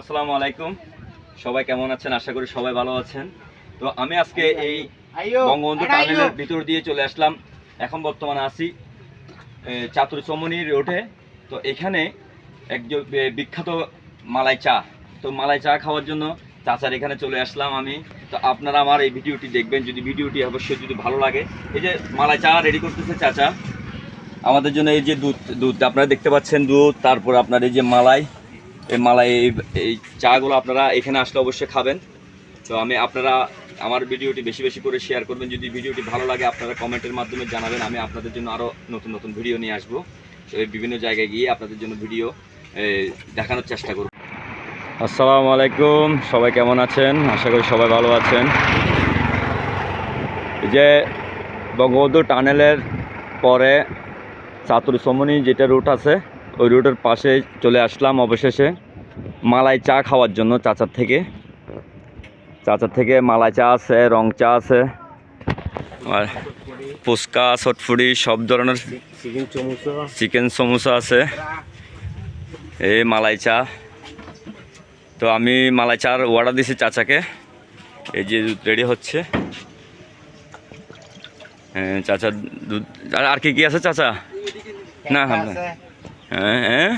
আসসালামু আলাইকুম। সবাই কেমন আছেন? আশা করি সবাই ভালো আছেন। তো আমি আজকে এই বঙ্গবন্ধু টানেলের ভিতর দিয়ে চলে আসলাম। এখন বর্তমানে আছি চাতুর চমনি রোডে। তো এখানে একজন বিখ্যাত মালাই চা। তো মালাই চা খাওয়ার জন্য চাচার এখানে চলে আসলাম আমি। তো আপনারা আমার এই ভিডিওটি দেখবেন। যদি ভিডিওটি অবশ্যই যদি ভালো লাগে। এই যে মালাই চা রেডি করতেছে চাচা। আমাদের জন্য এই যে দুধ দুধ আপনারা দেখতে পাচ্ছেন দুধ। তারপর আপনার এই যে মালাই। এই মালাই, এই- চাগুলো আপনারা এখানে আসলে অবশ্যই খাবেন। তো আমি আপনারা আমার ভিডিওটি বেশি বেশি করে শেয়ার করবেন। যদি ভিডিওটি ভালো লাগে, আপনারা কমেন্টের মাধ্যমে জানাবেন। আমি আপনাদের জন্য আরও নতুন নতুন ভিডিও নিয়ে আসব। বিভিন্ন জায়গায় গিয়ে আপনাদের জন্য ভিডিও দেখানোর চেষ্টা করব। আসসালামু আলাইকুম। সবাই কেমন আছেন? আশা করি সবাই ভালো আছেন। যে বঙ্গবন্ধু টানেলের পরে চাতুর সমনি যেটা রুট আছে ওই রুটের পাশে চলে আসলাম অবশেষে মালাই চা খাওয়ার জন্য চাচার থেকে। চাচার থেকে মালাই চা আছে রং চা আছে আর ফুচকা চটফুড়ি সব ধরনের চিকেন সমোসা আছে। এই মালাই চা। তো আমি মালাই চার অর্ডার দিছি চাচাকে। এই যে দুধ রেডি হচ্ছে। চাচা দুধ আর কি কি আছে চাচা? না, হ্যাঁ, হ্যাঁ হ্যাঁ।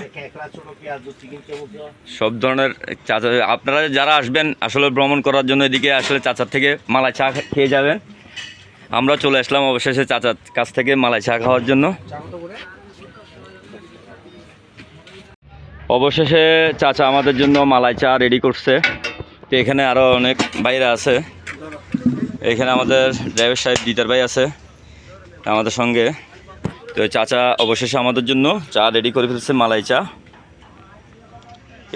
সব ধরনের চাচা, আপনারা যারা আসবেন আসলে ভ্রমণ করার জন্য এদিকে আসলে চাচার থেকে মালাই চা খেয়ে যাবেন। আমরা চলে আসলাম অবশেষে চাচার কাছ থেকে মালাই চা খাওয়ার জন্য। অবশেষে চাচা আমাদের জন্য মালাই চা রেডি করছে। তো এখানে আরও অনেক বাইরে আছে। এখানে আমাদের ড্রাইভার সাহেব দিদার ভাই আছে আমাদের সঙ্গে। তো চাচা অবশেষে আমাদের জন্য চা রেডি করে ফেলছে মালাই চা।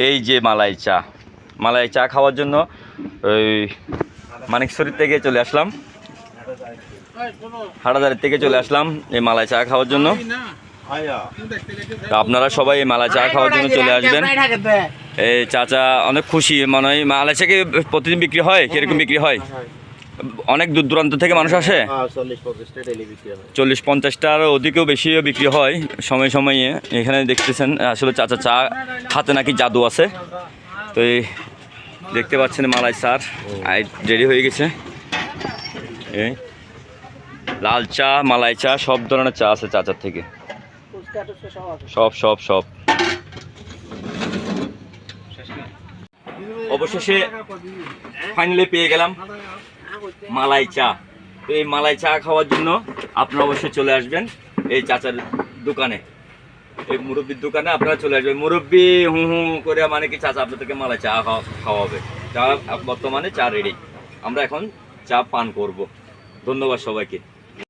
এই যে মালাই চা। মালাই চা খাওয়ার জন্য ওই মানিকশরীর থেকে চলে আসলাম। হাটাদারের থেকে চলে আসলাম এই মালাই চা খাওয়ার জন্য। তো আপনারা সবাই এই মালাই চা খাওয়ার জন্য চলে আসবেন। এই চাচা অনেক খুশি মানে হয় মালাই চা কি প্রতিদিন বিক্রি হয়? কীরকম বিক্রি হয়? অনেক দূর দূরান্ত থেকে মানুষ আসে? হ্যাঁ চল্লিশ হয়। চল্লিশ পঞ্চাশটার অধিকও বেশিও বিক্রি হয় সময় সময়ে। এখানে দেখতেছেন আসলে চাচা চা হাতে নাকি জাদু আছে। তো এই দেখতে পাচ্ছেন মালাই স্যার। রেডি হয়ে গেছে। এই লাল চা মালাই চা সব ধরনের চা আছে চাচার থেকে। সব সব সব। অবশেষে ফাইনালি পেয়ে গেলাম। মালাই চা। তো এই মালাই চা খাওয়ার জন্য আপনারা অবশ্যই চলে আসবেন এই চাচার দোকানে। এই মুরব্বীর দোকানে আপনারা চলে আসবেন। মুরব্বি হুঁ হুঁ করে মানে কি চাচা আপনাদেরকে মালাই চা খাওয়া- খাওয়াবে। চা বর্তমানে চা রেডি আমরা এখন চা পান করব। ধন্যবাদ সবাইকে।